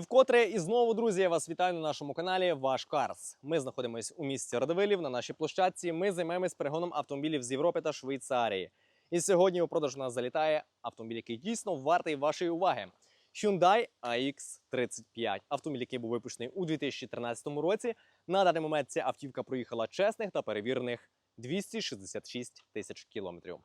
вкотре і знову, друзі, я вас вітаю на нашому каналі Ваш Карс. Ми знаходимося у місті Радивилів на нашій площадці. Ми займаємось перегоном автомобілів з Європи та Швейцарії. І сьогодні у продаж у нас залітає автомобіль, який дійсно вартий вашої уваги. Hyundai AX35. Автомобіль, який був випущений у 2013 році. На даний момент ця автівка проїхала чесних та перевірених 266 тисяч кілометрів.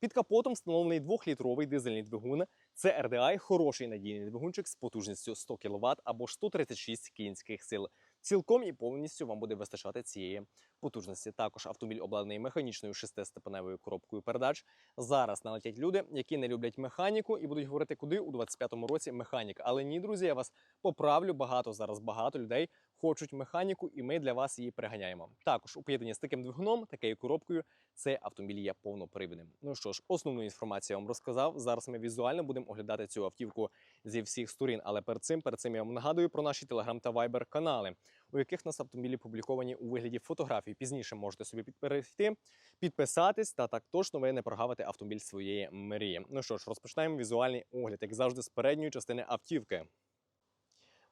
Під капотом встановлений 2-літровий дизельний двигун. Це RDI, хороший надійний двигунчик з потужністю 100 кВт або ж 136 кінських сил. Цілком і повністю вам буде вистачати цієї потужності. Також автомобіль обладнаний механічною шестистепеневою коробкою передач. Зараз налетять люди, які не люблять механіку і будуть говорити, куди у 25-му році механік. Але ні, друзі, я вас поправлю. Багато зараз багато людей хочуть механіку, і ми для вас її приганяємо. Також у поєднанні з таким двигуном, такою коробкою, цей автомобіль є повнопривідним. Ну що ж, основну інформацію я вам розказав. Зараз ми візуально будемо оглядати цю автівку зі всіх сторін. Але перед цим, перед цим я вам нагадую про наші телеграм та вайбер канали, у яких нас автомобілі публіковані у вигляді фотографій. Пізніше можете собі перейти, підписатись, та так точно ви не прогавите автомобіль своєї мрії. Ну що ж, розпочинаємо візуальний огляд, як завжди, з передньої частини автівки.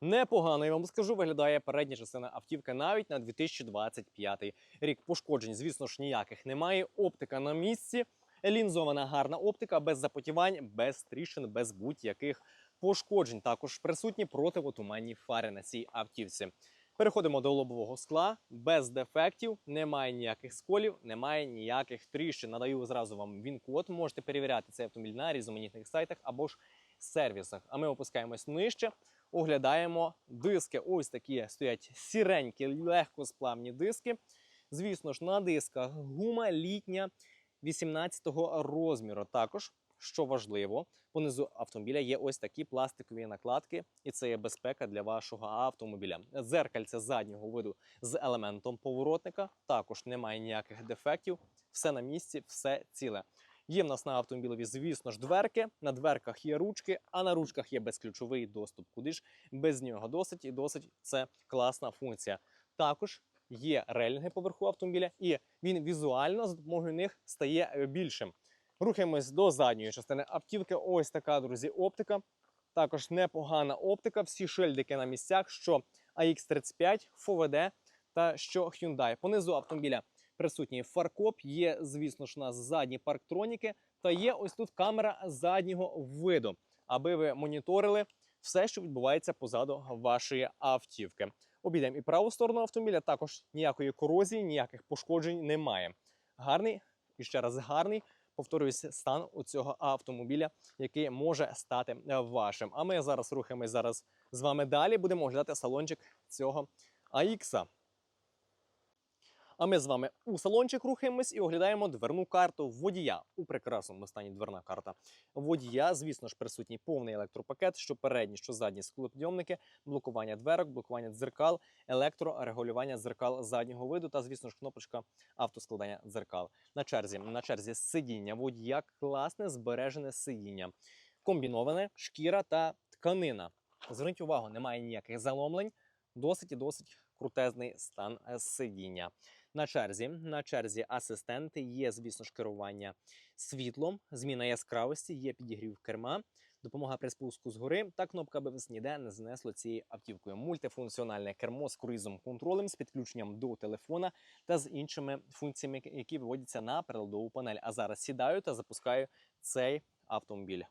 Непогано, я вам скажу, виглядає передня частина автівки навіть на 2025 рік. Пошкоджень, звісно ж, ніяких немає. Оптика на місці. Лінзована гарна оптика, без запотівань, без тріщин, без будь-яких пошкоджень. Також присутні противотуманні фари на цій автівці. Переходимо до лобового скла без дефектів, немає ніяких сколів, немає ніяких тріщин. Надаю зразу вам він-код. Можете перевіряти цей автомобіль на різноманітних сайтах або ж сервісах. А ми опускаємось нижче, оглядаємо диски. Ось такі стоять сіренькі, легкосплавні диски. Звісно ж, на дисках гума літня 18-го розміру. Також, що важливо, понизу автомобіля є ось такі пластикові накладки, і це є безпека для вашого автомобіля. Дзеркальце заднього виду з елементом поворотника. Також немає ніяких дефектів. Все на місці, все ціле. Є в нас на автомобілеві, звісно ж, дверки. На дверках є ручки, а на ручках є безключовий доступ. Куди ж без нього досить і досить це класна функція. Також є релінги поверху автомобіля, і він візуально за допомогою них стає е, більшим. Рухаємось до задньої частини автівки. Ось така, друзі, оптика. Також непогана оптика. Всі шильдики на місцях, що AX35, FOVD та що Hyundai. Понизу автомобіля присутній фаркоп, є, звісно ж, у нас задні парктроніки, та є ось тут камера заднього виду, аби ви моніторили все, що відбувається позаду вашої автівки. Обійдемо і праву сторону автомобіля, також ніякої корозії, ніяких пошкоджень немає. Гарний і ще раз гарний. Повторююсь, стан у цього автомобіля, який може стати вашим. А ми зараз рухаємось зараз з вами далі. Будемо оглядати салончик цього AX. А ми з вами у салончик рухаємось і оглядаємо дверну карту водія. У прекрасному стані дверна карта водія. Звісно ж, присутній повний електропакет, що передні, що задні склопідйомники, блокування дверок, блокування дзеркал, електрорегулювання дзеркал заднього виду та, звісно ж, кнопочка автоскладання дзеркал. На черзі на черзі сидіння водія, класне збережене сидіння, комбіноване шкіра та тканина. Зверніть увагу, немає ніяких заломлень. Досить і досить крутезний стан е, сидіння. На черзі на черзі асистенти є, звісно ж, керування світлом, зміна яскравості, є підігрів керма, допомога при спуску згори та кнопка, аби вас ніде не знесло цією автівкою. Мультифункціональне кермо з круїзом контролем, з підключенням до телефона та з іншими функціями, які виводяться на приладову панель. А зараз сідаю та запускаю цей автомобіль.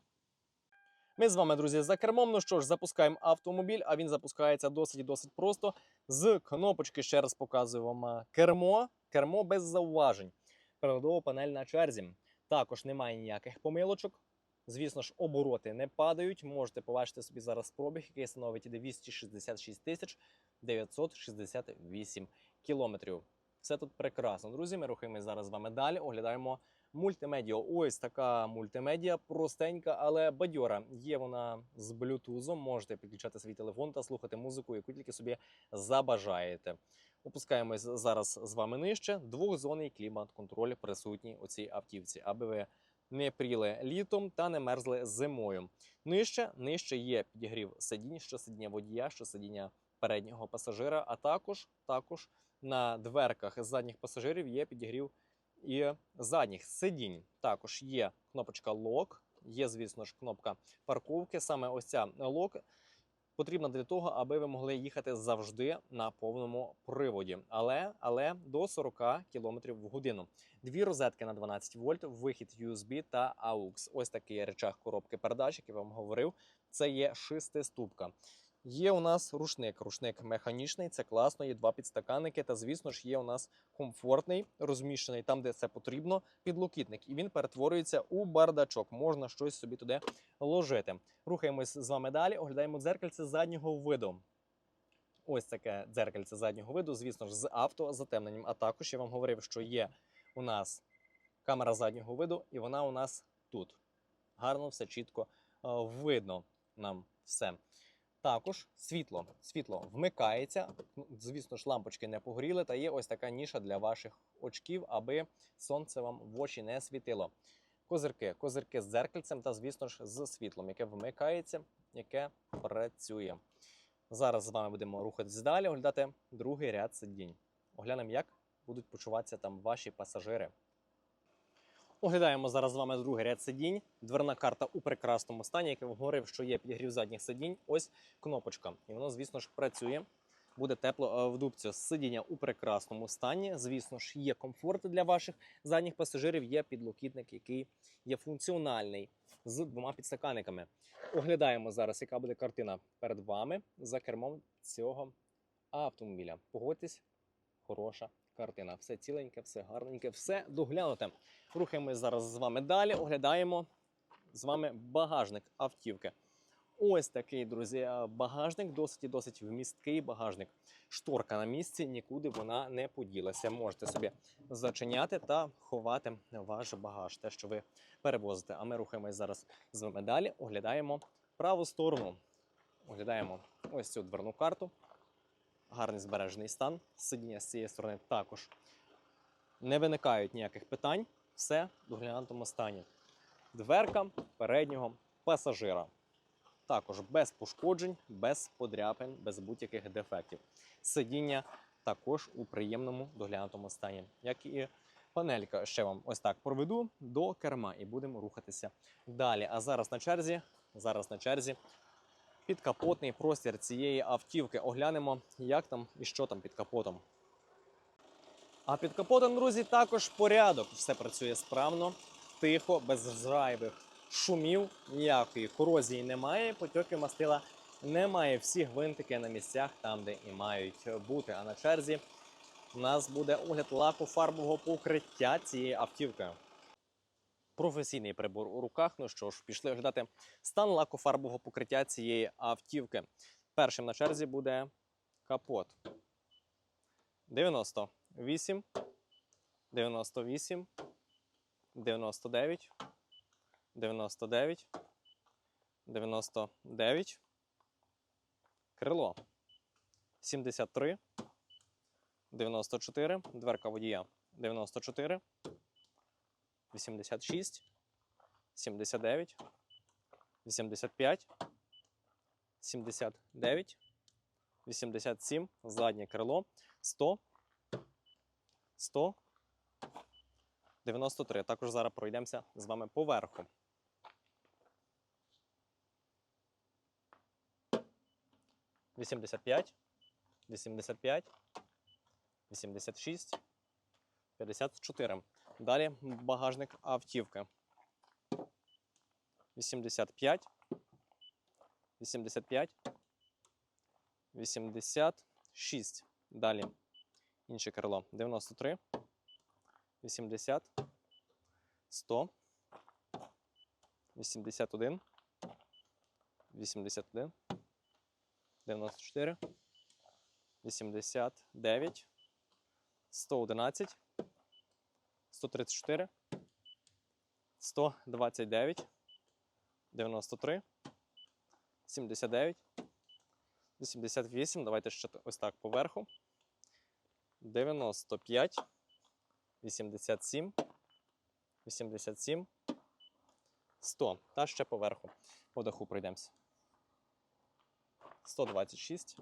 Ми з вами, друзі, за кермом. Ну що ж, запускаємо автомобіль, а він запускається досить і досить просто. З кнопочки ще раз показую вам кермо. Кермо без зауважень. Приладова панель на черзі. Також немає ніяких помилочок. Звісно ж, обороти не падають. Можете побачити собі зараз пробіг, який становить 266 тисяч 968 кілометрів. Все тут прекрасно. Друзі, ми рухаємося зараз з вами далі. Оглядаємо мультимедіа. Ось така мультимедіа, простенька, але бадьора. Є вона з блютузом. Можете підключати свій телефон та слухати музику, яку тільки собі забажаєте. Опускаємось зараз з вами нижче. Двохзонний клімат-контроль присутній у цій автівці, аби ви не пріли літом та не мерзли зимою. Нижче, нижче є підігрів сидінь, що сидіння водія, що сидіння переднього пасажира, а також, також на дверках задніх пасажирів є підігрів і задніх сидінь. Також є кнопочка лок, є, звісно ж, кнопка парковки. Саме ось ця лок потрібна для того, аби ви могли їхати завжди на повному приводі, але, але до 40 км в годину. Дві розетки на 12 вольт, вихід USB та AUX. Ось такий речах коробки передач, який вам говорив. Це є шестиступка. Є у нас рушник. Рушник механічний, це класно. Є два підстаканники. Та звісно ж є у нас комфортний, розміщений там, де це потрібно, підлокітник. І він перетворюється у бардачок. Можна щось собі туди ложити. Рухаємось з вами далі. Оглядаємо дзеркальце заднього виду. Ось таке дзеркальце заднього виду, звісно ж, з автозатемненням. А також я вам говорив, що є у нас камера заднього виду, і вона у нас тут. Гарно, все чітко е, видно нам все. Також світло. Світло вмикається. Ну, Звісно ж, лампочки не погоріли, та є ось така ніша для ваших очків, аби сонце вам в очі не світило. Козирки, козирки з дзеркальцем та, звісно ж, з світлом, яке вмикається, яке працює. Зараз з вами будемо рухатись далі, оглядати другий ряд сидінь. Оглянемо, як будуть почуватися там ваші пасажири. Оглядаємо зараз з вами другий ряд сидінь. Дверна карта у прекрасному стані, як я вам говорив, що є підігрів задніх сидінь. Ось кнопочка. І воно, звісно ж, працює. Буде тепло е, в дубцю. Сидіння у прекрасному стані. Звісно ж, є комфорт для ваших задніх пасажирів. Є підлокітник, який є функціональний з двома підстаканниками. Оглядаємо зараз, яка буде картина перед вами за кермом цього автомобіля. Погодьтесь, хороша картина. Все ціленьке, все гарненьке, все доглянуте. Рухаємось зараз з вами далі. Оглядаємо з вами багажник автівки. Ось такий, друзі, е, багажник, досить і досить вмісткий багажник. Шторка на місці, нікуди вона не поділася. Можете собі зачиняти та ховати ваш багаж, те, що ви перевозите. А ми рухаємось зараз з вами далі. Оглядаємо праву сторону. Оглядаємо ось цю дверну карту. Гарний збережений стан. Сидіння з цієї сторони також не виникають ніяких питань. Все в доглянутому стані. Дверка переднього пасажира. Також без пошкоджень, без подряпин, без будь-яких дефектів. Сидіння також у приємному доглянутому стані, як і панелька. Ще вам ось так проведу до керма і будемо рухатися далі. А зараз на черзі, зараз на черзі підкапотний простір цієї автівки. Оглянемо, як там і що там під капотом. А під капотом, друзі, також порядок. Все працює справно, тихо, без зайвих шумів, ніякої корозії немає, потьоки мастила немає. Всі гвинтики на місцях там, де і мають бути. А на черзі у нас буде огляд лаку фарбового покриття цієї автівки. Професійний прибор у руках. Ну що ж, пішли оглядати стан лакофарбового покриття цієї автівки. Першим на черзі буде капот. 98, 98, 99, 99, 99, крило 73, 94, дверка водія 94, 86, 79, 85, 79, 87, заднє крило 100, 100, 93. Також зараз пройдемося з вами поверху. Вісімдесят п'ять, вісімдесят п'ять, вісімдесят шість, п'ятдесят чотири. Далі багажник автівки. 85, 85, 86. Далі інше крило. 93, 80, 100, 81, 81, 94, 89, 111, 134, 129, 93, 79, 88. Давайте ще ось так поверху. 95, 87, 87, 100. Та ще поверху. По даху пройдемося. 126,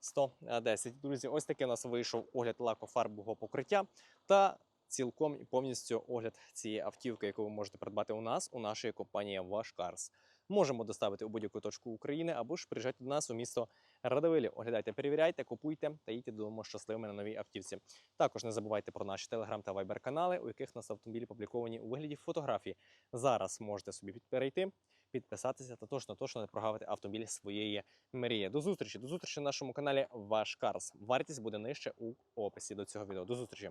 110. Друзі, ось такий у нас вийшов огляд лакофарбового покриття та цілком і повністю огляд цієї автівки, яку ви можете придбати у нас, у нашої компанії Ваш Cars. можемо доставити у будь-яку точку України або ж приїжджайте до нас у місто Радивилів. Оглядайте, перевіряйте, купуйте та їдьте додому щасливими на новій автівці. Також не забувайте про наші телеграм та вайбер канали, у яких нас автомобілі публіковані у вигляді фотографій. Зараз можете собі перейти, підписатися та точно точно не прогавити автомобіль своєї мрії. До зустрічі, до зустрічі на нашому каналі Ваш Карс. Вартість буде нижче у описі до цього відео. До зустрічі.